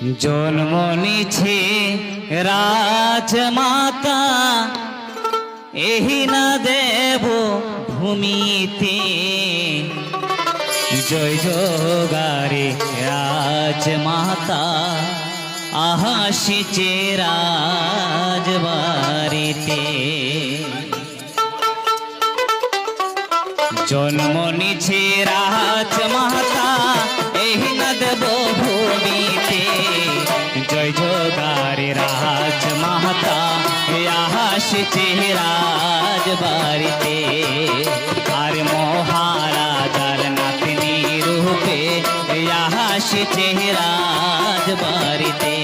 জন্ম নিছে রাজমাতা, এহি না দেব ভূমিতে। জয় জগারে রাজমাতা আহাসিছে রাজবাড়িতে। জন্ম নিছে রাজমাতা জয় জগারে রাজমাতা আসছে রাজবাড়িতে আর মহারাজার নাতনি রূপে আসছে রাজবাড়িতে